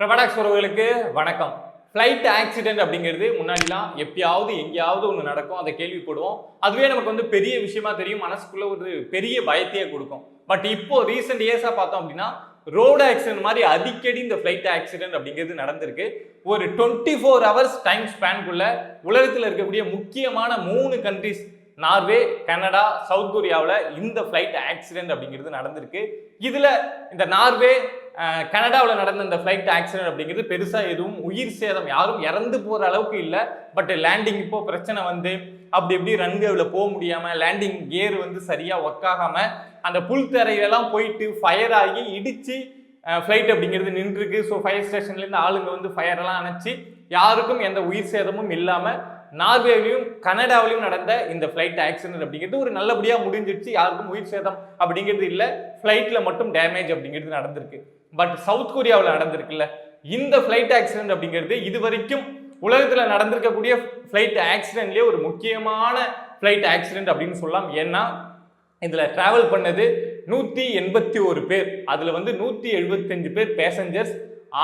பிரபடாக்ஸ் உறவுகளுக்கு வணக்கம். Flight accident அப்படிங்கிறது முன்னாடிலாம் எப்பயாவது எங்கேயாவது ஒன்று நடக்கும் அதை கேள்விப்படுவோம். அதுவே நமக்கு வந்து பெரிய விஷயமா தெரியும் மனசுக்குள்ள ஒரு பெரிய பயத்தையே கொடுக்கும். பட் இப்போ ரீசெண்ட் இயர்ஸாக பார்த்தோம் அப்படின்னா ரோடு ஆக்சிடென்ட் மாதிரி அடிக்கடி இந்த ஃப்ளைட் ஆக்சிடென்ட் அப்படிங்கிறது நடந்திருக்கு. ஒரு டுவெண்ட்டி ஃபோர் ஹவர்ஸ் டைம் ஸ்பேன்குள்ள உலகத்தில் இருக்கக்கூடிய முக்கியமான மூணு கண்ட்ரிஸ் நார்வே கனடா சவுத் கொரியாவில் இந்த ஃப்ளைட் ஆக்சிடென்ட் அப்படிங்கிறது நடந்திருக்கு. இதில் இந்த நார்வே கனடாவில் நடந்த இந்த ஃப்ளைட் ஆக்சிடென்ட் அப்படிங்கிறது பெருசாக எதுவும் உயிர் சேதம் யாரும் இறந்து போகிற அளவுக்கு இல்லை. பட் லேண்டிங் இப்போ பிரச்சனை வந்து அப்படி எப்படி ரன்வேவில் போக முடியாமல் லேண்டிங் கியர் வந்து சரியாக ஒர்க் ஆகாமல் அந்த புல் தரையிலலாம் போயிட்டு ஃபயர் ஆகி இடித்து ஃப்ளைட் அப்படிங்கிறது நின்றுருக்கு. ஸோ ஃபயர் ஸ்டேஷன்லேருந்து ஆளுங்க வந்து ஃபயரெல்லாம் அணைச்சி யாருக்கும் எந்த உயிர் சேதமும் இல்லாமல் நார்வேலையும் கனடாவிலையும் நடந்த இந்த ஃப்ளைட் ஆக்சிடென்ட் அப்படிங்கிறது ஒரு நல்லபடியாக முடிஞ்சிடுச்சு. யாருக்கும் உயிர் சேதம் அப்படிங்கிறது இல்லை. ஃப்ளைட்டில் மட்டும் டேமேஜ் அப்படிங்கிறது நடந்திருக்கு. பட் சவுத் கொரியாவில் நடந்திருக்குல்ல இந்த ஃப்ளைட் ஆக்சிடென்ட் அப்படிங்கிறது இது வரைக்கும் உலகத்தில் நடந்திருக்கக்கூடிய ஃப்ளைட் ஆக்சிடென்ட்லேயே ஒரு முக்கியமான ஃப்ளைட் ஆக்சிடென்ட் அப்படின்னு சொல்லலாம். ஏன்னா இதில் ட்ராவல் பண்ணது நூற்றி எண்பத்தி ஒரு பேர். அதில் வந்து நூற்றி எழுபத்தஞ்சு பேர் பேசஞ்சர்ஸ்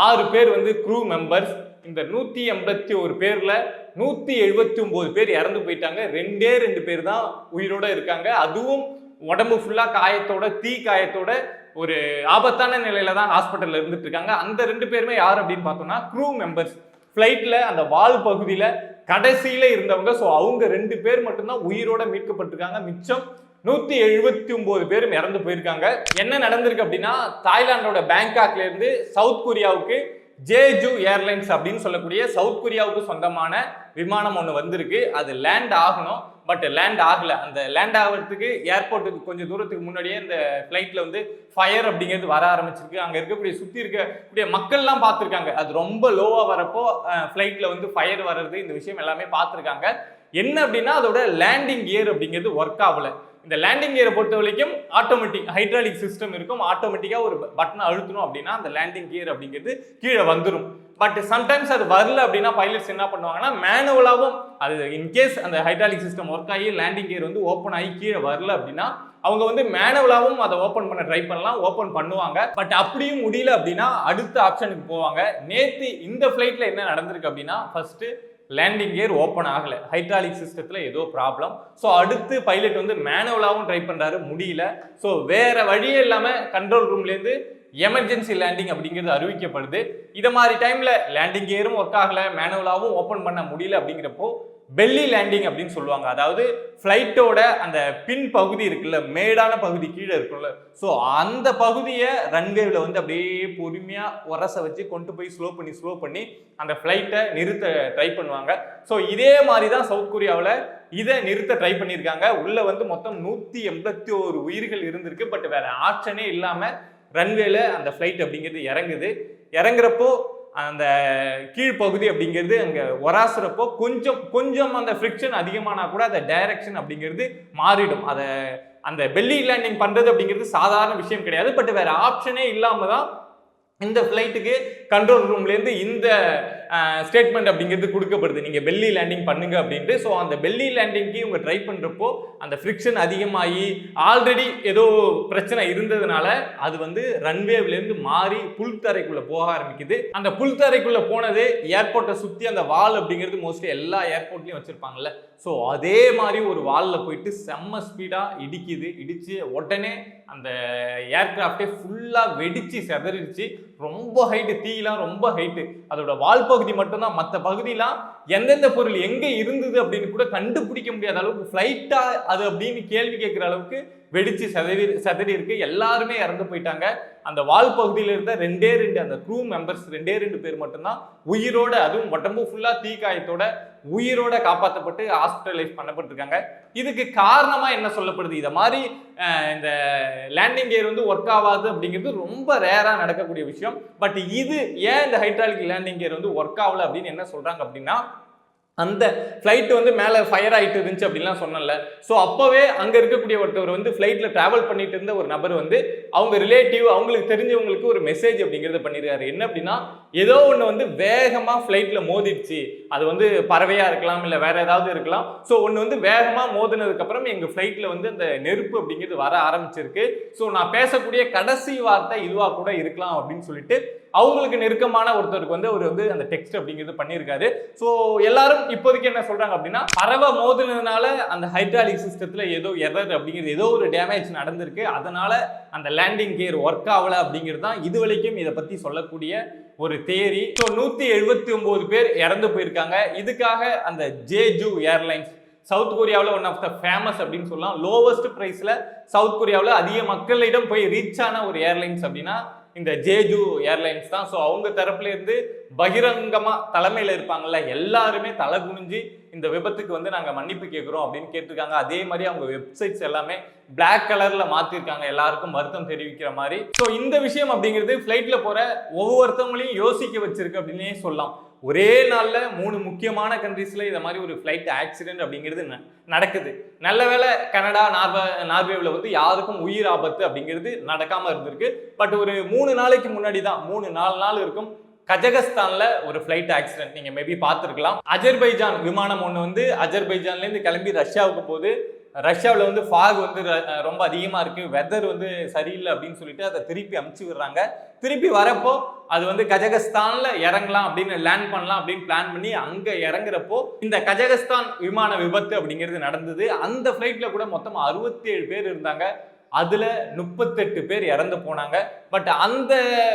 ஆறு பேர் வந்து க்ரூ மெம்பர்ஸ் இந்த நூற்றி எண்பத்தி ஒரு பேரில் நூற்றி எழுபத்தி ஒம்பது பேர் இறந்து போயிட்டாங்க. ரெண்டே ரெண்டு பேர் தான் உயிரோட இருக்காங்க. அதுவும் உடம்பு ஃபுல்லாக காயத்தோட தீ காயத்தோட ஒரு ஆபத்தான நிலையில தான் ஹாஸ்பிட்டலில் இருந்துட்டு இருக்காங்க. அந்த ரெண்டு பேருமே யார் அப்படின்னு பார்த்தோம்னா க்ரூ மெம்பர்ஸ் ஃப்ளைட்டில் அந்த வால் பகுதியில் கடைசியில் இருந்தவங்க. ஸோ அவங்க ரெண்டு பேர் மட்டும்தான் உயிரோட மீட்கப்பட்டிருக்காங்க. மிச்சம் நூற்றி எழுபத்தி ஒம்பது பேரும் இறந்து போயிருக்காங்க. என்ன நடந்திருக்கு அப்படின்னா தாய்லாந்தோட பேங்காக்லேருந்து சவுத் கொரியாவுக்கு ஜேஜு ஏர்லைன்ஸ் அப்படின்னு சொல்லக்கூடிய சவுத் கொரியாவுக்கு சொந்தமான விமானம் ஒன்று வந்திருக்கு. அது லேண்ட் ஆகணும். பட் லேண்ட் ஆகலை. அந்த லேண்ட் ஆகிறதுக்கு ஏர்போர்ட்டுக்கு கொஞ்சம் தூரத்துக்கு முன்னாடியே இந்த ஃப்ளைட்டில் வந்து ஃபயர் அப்படிங்கிறது வர ஆரம்பிச்சிருக்கு. அங்கே இருக்கக்கூடிய சுற்றி இருக்கக்கூடிய மக்கள்லாம் பார்த்துருக்காங்க. அது ரொம்ப லோவாக வரப்போ ஃப்ளைட்டில் வந்து ஃபயர் வர்றது இந்த விஷயம் எல்லாமே பார்த்துருக்காங்க. என்ன அப்படின்னா அதோட லேண்டிங் கியர் அப்படிங்கிறது ஒர்க் ஆகலை. இந்த லேண்டிங் கியரை பொறுத்த வரைக்கும் ஆட்டோமேட்டிக் ஹைட்ராலிக் சிஸ்டம் இருக்கும். ஆட்டோமேட்டிக்காக ஒரு பட்டனை அழுத்தணும் அப்படின்னா அந்த லேண்டிங் கியர் அப்படிங்கிறது கீழே வந்துடும் பட் சம்டைம்ஸ் அது வரல அப்படின்னா பைலட்ஸ் என்ன பண்ணுவாங்கன்னா மேனுவலாகவும் அது இன்கேஸ் அந்த ஹைட்ராலிக் சிஸ்டம் ஒர்க் ஆகி லேண்டிங் கியர் வந்து ஓப்பன் ஆகி கீழே வரல அப்படின்னா அவங்க வந்து மேனுவலாகவும் அதை ஓப்பன் பண்ண ட்ரை பண்ணலாம் ஓப்பன் பண்ணுவாங்க. பட் அப்படியும் முடியல அப்படின்னா அடுத்த ஆப்ஷனுக்கு போவாங்க. நேற்று இந்த ஃப்ளைட்டில் என்ன நடந்திருக்கு அப்படின்னா ஃபஸ்ட்டு லேண்டிங் கியர் ஓப்பன் ஆகலை. ஹைட்ராலிக் சிஸ்டத்தில் ஏதோ ப்ராப்ளம் ஸோ அடுத்து பைலட் வந்து மேனுவலாகவும் ட்ரை பண்ணுறாரு முடியல. ஸோ வேறு வழியே இல்லாமல் கண்ட்ரோல் ரூம்லேருந்து எமர்ஜென்சி லேண்டிங் அப்படிங்கிறது அறிவிக்கப்படுது. இதை மாதிரி டைமில் லேண்டிங் கியரும் ஒர்க் ஆகலை. மேனுவலாகவும் ஓப்பன் பண்ண முடியல அப்படிங்கிறப்போ பெல்லி லேண்டிங் அப்படின்னு சொல்லுவாங்க. அதாவது ஃப்ளைட்டோட அந்த பின் பகுதி இருக்குல்ல மேடான பகுதி கீழே இருக்குல்ல ஸோ அந்த பகுதியை ரன்வேவில் வந்து அப்படியே பொறுமையாக உரச வச்சு கொண்டு போய் ஸ்லோ பண்ணி ஸ்லோ பண்ணி அந்த ஃப்ளைட்டை நிறுத்த ட்ரை பண்ணுவாங்க. ஸோ இதே மாதிரி தான் சவுத் கொரியாவில் இதை நிறுத்த ட்ரை பண்ணியிருக்காங்க. உள்ளே வந்து மொத்தம் நூற்றி எண்பத்தி ஒரு உயிர்கள் இருந்திருக்கு. பட் வேறு ஆப்ஷனே இல்லாமல் ரன்வேல அந்த ஃப்ளைட் அப்படிங்கிறது இறங்குது. இறங்குறப்போ அந்த கீழ்ப்பகுதி அப்படிங்கிறது அங்கே ஒராசுறப்போ கொஞ்சம் கொஞ்சம் அந்த ஃப்ரிக்ஷன் அதிகமானால் கூட அந்த டைரக்ஷன் அப்படிங்கிறது மாறிடும். அதை அந்த பெல்லி லேண்டிங் பண்ணுறது அப்படிங்கிறது சாதாரண விஷயம் கிடையாது. பட் வேறு ஆப்ஷனே இல்லாமல் தான் இந்த ஃப்ளைட்டுக்கு கண்ட்ரோல் ரூம்லேருந்து இந்த ஸ்டேட்மெண்ட் அப்படிங்கிறது கொடுக்கப்படுது. நீங்கள் பெல்லி லேண்டிங் பண்ணுங்க அப்படின்ட்டு. ஸோ அந்த பெல்லி லேண்டிங்க்கு இவங்க ட்ரை பண்ணுறப்போ அந்த ஃப்ரிக்ஷன் அதிகமாகி ஆல்ரெடி ஏதோ பிரச்சனை இருந்ததுனால அது வந்து ரன்வேவ்லேருந்து மாறி புல்தரைக்குள்ளே போக ஆரம்பிக்குது. அந்த புல்தரைக்குள்ளே போனது ஏர்போர்ட்டை சுற்றி அந்த வால் அப்படிங்கிறது மோஸ்ட்லி எல்லா ஏர்போர்ட்லேயும் வச்சுருப்பாங்கல்ல. ஸோ அதே மாதிரி ஒரு வாலில் போயிட்டு செம்ம ஸ்பீடாக இடிக்குது. இடித்து உடனே அந்த ஏர்கிராஃப்டே ஃபுல்லாக வெடித்து செதறிடுச்சு. ரொம்ப ஹைட்டு தீயெலாம் ரொம்ப ஹைட்டு அதோட வால் பகுதி மட்டும்தான். மற்ற பகுதியெலாம் எந்தெந்த பொருள் எங்கே இருந்தது அப்படின்னு கூட கண்டுபிடிக்க முடியாத அளவுக்கு ஃப்ளைட்டா அது அப்படின்னு கேள்வி கேட்குற அளவுக்கு வெடிச்சு செதறி சதறி இருக்கு. எல்லாருமே இறந்து போயிட்டாங்க. அந்த வால் பகுதியில் இருந்த ரெண்டே ரெண்டு அந்த க்ரூ மெம்பர்ஸ் ரெண்டே ரெண்டு பேர் மட்டும்தான் உயிரோட அதுவும் உடம்பு ஃபுல்லாக தீக்காயத்தோட உயிரோட காப்பாற்றப்பட்டு ஹாஸ்பிட்டலைஸ் பண்ணப்பட்டிருக்காங்க. இதுக்கு காரணமாக என்ன சொல்லப்படுது? இதை மாதிரி இந்த லேண்டிங் கியர் வந்து ஒர்க் ஆகாது அப்படிங்கிறது ரொம்ப ரேராக நடக்கக்கூடிய விஷயம். பட் இது ஏன் இந்த ஹைட்ராலிக் லேண்டிங் கியர் வந்து ஒர்க் ஆகல அப்படின்னு என்ன சொல்கிறாங்க அப்படின்னா அந்த ஃப்ளைட் வந்து மேலே ஃபயர் ஆகிட்டு இருந்துச்சு அப்படிலாம் சொன்னல ஸோ அப்போவே அங்கே இருக்கக்கூடிய ஒருத்தவர் வந்து ஃப்ளைட்டில் ட்ராவல் பண்ணிட்டு இருந்த ஒரு நபர் வந்து அவங்க ரிலேட்டிவ் அவங்களுக்கு தெரிஞ்சவங்களுக்கு ஒரு மெசேஜ் அப்படிங்கிறத பண்ணியிருக்காரு என்ன அப்படின்னா ஏதோ ஒன்று வந்து வேகமாக ஃப்ளைட்டில் மோதிடுச்சு. அது வந்து பறவையாக இருக்கலாம் இல்லை வேற ஏதாவது இருக்கலாம். ஸோ ஒன்று வந்து வேகமாக மோதினதுக்கப்புறம் எங்கள் ஃப்ளைட்டில் வந்து அந்த நெருப்பு அப்படிங்கிறது வர ஆரம்பிச்சிருக்கு. ஸோ நான் பேசக்கூடிய கடைசி வார்த்தை இதுவாக கூட இருக்கலாம் அப்படின்னு சொல்லிட்டு அவங்களுக்கு நெருக்கமான ஒருத்தருக்கு வந்து அவர் வந்து அந்த டெக்ஸ்ட் அப்படிங்கிறது பண்ணியிருக்காரு. ஸோ எல்லாரும் இப்போதைக்கு என்ன சொல்றாங்க அப்படின்னா பறவை மோதினதுனால அந்த ஹைட்ராலிக் சிஸ்டத்தில் ஏதோ எரர் அப்படிங்கிறது ஏதோ ஒரு டேமேஜ் நடந்திருக்கு. அதனால அந்த லேண்டிங் கியர் ஒர்க் ஆகலை அப்படிங்கிறது தான் இது வரைக்கும் இதை பற்றி சொல்லக்கூடிய ஒரு தேரி. ஸோ நூற்றி எழுபத்தி ஒம்பது பேர் இறந்து போயிருக்காங்க. இதுக்காக அந்த ஜேஜூ ஏர்லைன்ஸ் சவுத் கொரியாவில் ஒன் ஆஃப் த ஃபேமஸ் அப்படின்னு சொல்லலாம். லோவஸ்ட் ப்ரைஸில் சவுத் கொரியாவில் அதிக மக்களிடம் போய் ரீச் ஆன ஒரு ஏர்லைன்ஸ் அப்படின்னா இந்த ஜேஜூ ஏர்லைன்ஸ் தான். ஸோ அவங்க தரப்புலேருந்து பகிரங்கமாக தலைமையில் இருப்பாங்கல்ல எல்லாருமே தலை குனிஞ்சு இந்த விபத்துக்கு வந்து நாங்கள் மன்னிப்பு கேட்குறோம் அப்படின்னு கேட்டிருக்காங்க. அதே மாதிரி அவங்க வெப்சைட்ஸ் எல்லாமே பிளாக் கலரில் மாற்றிருக்காங்க எல்லாருக்கும் வருத்தம் தெரிவிக்கிற மாதிரி. ஸோ இந்த விஷயம் அப்படிங்கிறது ஃப்ளைட்டில் போகிற ஒவ்வொருத்தவங்களையும் யோசிக்க வச்சிருக்கு அப்படின்னே சொல்லலாம். ஒரே நாளில் மூணு முக்கியமான கண்ட்ரீஸில் இதை மாதிரி ஒரு ஃப்ளைட் ஆக்சிடென்ட் அப்படிங்கிறது ந- நடக்குது. நல்ல வேளை கனடா நார்வே நார்வேவில் வந்து யாருக்கும் உயிர் ஆபத்து அப்படிங்கிறது நடக்காமல் இருந்திருக்கு. பட் ஒரு மூணு நாளைக்கு முன்னாடி தான் மூணு நாலு நாள் இருக்கும். கஜகஸ்தான்ல ஒரு ஃப்ளைட் ஆக்சிடென்ட் நீங்க மேபி பார்த்துருக்கலாம். அஜர்பைஜான் விமானம் ஒன்று வந்து அஜர்பைஜான்ல இருந்து கிளம்பி ரஷ்யாவுக்கு போகுது. ரஷ்யாவில் வந்து ஃபாக் வந்து ர- ரொம்ப அதிகமாக இருக்குது வெதர் வந்து சரியில்லை அப்படின்னு சொல்லிட்டு அதை திருப்பி அமுச்சு விடுறாங்க. திருப்பி வரப்போ அது வந்து கஜகஸ்தானில் இறங்கலாம் அப்படின்னு லேண்ட் பண்ணலாம் அப்படின்னு பிளான் பண்ணி அங்கே இறங்குறப்போ இந்த கஜகஸ்தான் விமான விபத்து அப்படிங்கிறது நடந்தது. அந்த ஃப்ளைட்டில் கூட மொத்தம் அறுபத்தேழு பேர் இருந்தாங்க. அதில் முப்பத்தெட்டு பேர் இறந்து போனாங்க. பட் அந்த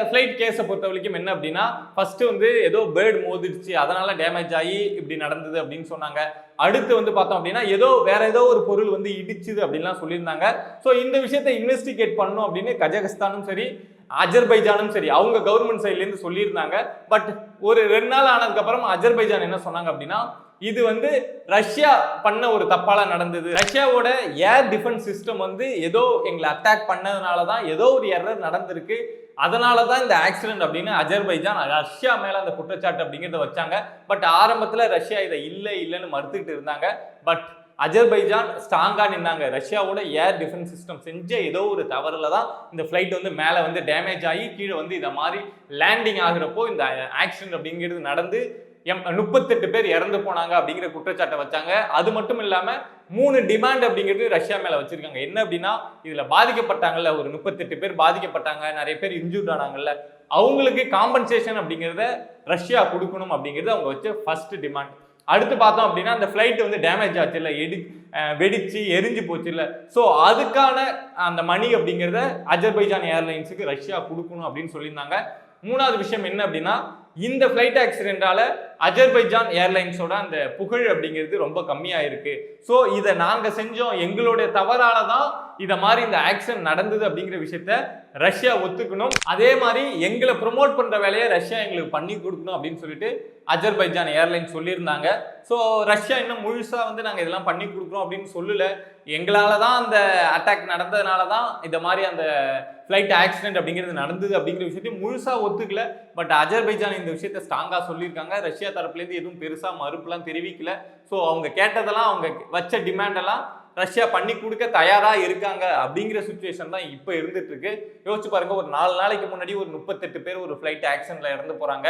ஃப்ளைட் கேஸை பொறுத்த வரைக்கும் என்ன அப்படின்னா ஃபஸ்ட்டு வந்து ஏதோ பேர்டு மோதிடுச்சு அதனால் டேமேஜ் ஆகி இப்படி நடந்தது அப்படின்னு சொன்னாங்க. அடுத்து வந்து பார்த்தோம் அப்படின்னா ஏதோ வேற ஏதோ ஒரு பொருள் வந்து இடிச்சுது அப்படின்லாம் சொல்லியிருந்தாங்க. ஸோ இந்த விஷயத்தை இன்வெஸ்டிகேட் பண்ணணும் அப்படின்னு கஜகஸ்தானும் சரி அஜர்பைஜானும் சரி அவங்க கவர்மெண்ட் சைட்லேருந்து சொல்லியிருந்தாங்க. பட் ஒரு ரெண்டு நாள் ஆனதுக்கப்புறம் அஜர்பைஜான் என்ன சொன்னாங்க அப்படின்னா இது வந்து ரஷ்யா பண்ண ஒரு தப்பால நடந்தது. ரஷ்யாவோட ஏர் டிஃபென்ஸ் சிஸ்டம் வந்து ஏதோ எங்களை அட்டாக் பண்ணதுனால தான் ஏதோ ஒரு எரர் நடந்திருக்கு. அதனால தான் இந்த ஆக்சிடென்ட் அப்படின்னு அஜர்பைஜான் ரஷ்யா மேலே அந்த குற்றச்சாட்டு அப்படிங்கிறத வச்சாங்க. பட் ஆரம்பத்தில் ரஷ்யா இதை இல்லை இல்லைன்னு மறுத்துக்கிட்டு இருந்தாங்க. பட் அஜர்பைஜான் ஸ்ட்ராங்காக நின்னாங்க. ரஷ்யாவோட ஏர் டிஃபென்ஸ் சிஸ்டம் செஞ்ச ஏதோ ஒரு தவறுல தான் இந்த ஃப்ளைட் வந்து மேலே வந்து டேமேஜ் ஆகி கீழே வந்து இதை மாதிரி லேண்டிங் ஆகிறப்போ இந்த ஆக்சிடென்ட் அப்படிங்கிறது நடந்து எம் முப்பத்தெட்டு பேர் இறந்து போனாங்க அப்படிங்கிற குற்றச்சாட்டை வச்சாங்க. அது மட்டும் இல்லாமல் மூணு டிமாண்ட் அப்படிங்கிறது ரஷ்யா மேலே வச்சுருக்காங்க. என்ன அப்படின்னா இதில் பாதிக்கப்பட்டாங்கல்ல ஒரு முப்பத்தெட்டு பேர் பாதிக்கப்பட்டாங்க நிறைய பேர் இன்ஜூர்ட் ஆனாங்கல்ல அவங்களுக்கு காம்பன்சேஷன் அப்படிங்கிறத ரஷ்யா கொடுக்கணும் அப்படிங்கிறது அவங்க வச்ச ஃபர்ஸ்ட் டிமாண்ட் அடுத்து பார்த்தோம் அப்படின்னா அந்த ஃப்ளைட் வந்து டேமேஜ் ஆச்சு இல்லை எடி வெடிச்சு எரிஞ்சு போச்சு இல்லை. ஸோ அதுக்கான அந்த மணி அப்படிங்கிறத அஜர்பைஜான் ஏர்லைன்ஸுக்கு ரஷ்யா கொடுக்கணும் அப்படின்னு சொல்லியிருந்தாங்க. மூணாவது விஷயம் என்ன அப்படின்னா இந்த ஃப்ளைட் ஆக்சிடென்டால அஜர்பைஜான் ஏர்லைன்ஸோட அந்த புகழ் அப்படிங்கிறது ரொம்ப கம்மியாக இருக்கு ஸோ இதை நாங்கள் செஞ்சோம். எங்களுடைய தவறால தான் இதை மாதிரி இந்த ஆக்சிடென்ட் நடந்தது அப்படிங்கிற விஷயத்த ரஷ்யா ஒத்துக்கணும். அதே மாதிரி எங்களை ப்ரொமோட் பண்ணுற வேலையை ரஷ்யா எங்களுக்கு பண்ணி கொடுக்கணும் அப்படின்னு சொல்லிட்டு அஜர்பைஜான் ஏர்லைன்ஸ் சொல்லியிருந்தாங்க. ஸோ ரஷ்யா இன்னும் முழுசாக வந்து நாங்கள் இதெல்லாம் பண்ணி கொடுக்குறோம் அப்படின்னு சொல்லலை. எங்களால் தான் அந்த அட்டாக் நடந்ததுனால தான் இந்த மாதிரி அந்த ஃப்ளைட் ஆக்சிடென்ட் அப்படிங்கிறது நடந்தது அப்படிங்கிற விஷயத்தையும் முழுசாக ஒத்துக்கல. பட் அஜர்பைஜான் இந்த விஷயத்த ஸ்ட்ராங்காக சொல்லியிருக்காங்க. ரஷ்யா தரப்புலேருந்து எதுவும் பெருசாக மறுப்புலாம் தெரிவிக்கல. ஸோ அவங்க கேட்டதெல்லாம் அவங்க வச்ச டிமாண்டெல்லாம் ரஷ்யா பண்ணி கொடுக்க தயாராக இருக்காங்க அப்படிங்கிற சுச்சுவேஷன் தான் இப்போ இருந்துட்டு இருக்கு யோசிச்சு பாருங்க ஒரு நாலு நாளைக்கு முன்னாடி ஒரு முப்பத்தெட்டு பேர் ஒரு ஃப்ளைட் ஆக்சிடென்ட்ல இறந்து போறாங்க.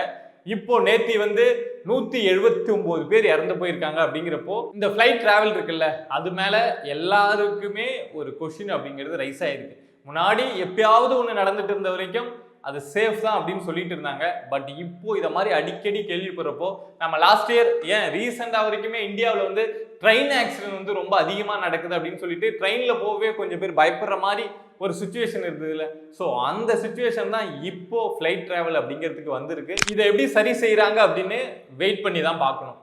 இப்போ நேத்தி வந்து நூத்தி எழுபத்தி ஒன்பது பேர் இறந்து போயிருக்காங்க அப்படிங்கிறப்போ இந்த ஃப்ளைட் டிராவல் இருக்குல்ல அது மேல எல்லாருக்குமே ஒரு கொஷின் அப்படிங்கிறது ரைஸ் ஆயிருக்கு. முன்னாடி எப்பயாவது ஒன்று நடந்துட்டு இருந்த வரைக்கும் அது சேஃப் தான் அப்படின்னு சொல்லிட்டு இருந்தாங்க. பட் இப்போ இதை மாதிரி அடிக்கடி கேள்விப்படுறப்போ நம்ம லாஸ்ட் இயர் ஏன் ரீசெண்டாக வரைக்குமே இந்தியாவில் வந்து ட்ரெயின் ஆக்சிடென்ட் வந்து ரொம்ப அதிகமாக நடக்குது அப்படின்னு சொல்லிட்டு ட்ரெயினில் போகவே கொஞ்சம் பேர் பயப்படுற மாதிரி ஒரு சுச்சுவேஷன் இருந்ததுல. ஸோ அந்த சுச்சுவேஷன் தான் இப்போ ஃப்ளைட் ட்ராவல் அப்படிங்கிறதுக்கு வந்திருக்கு. இதை எப்படி சரி செய்கிறாங்க அப்படின்னு வெயிட் பண்ணி தான் பார்க்கணும்.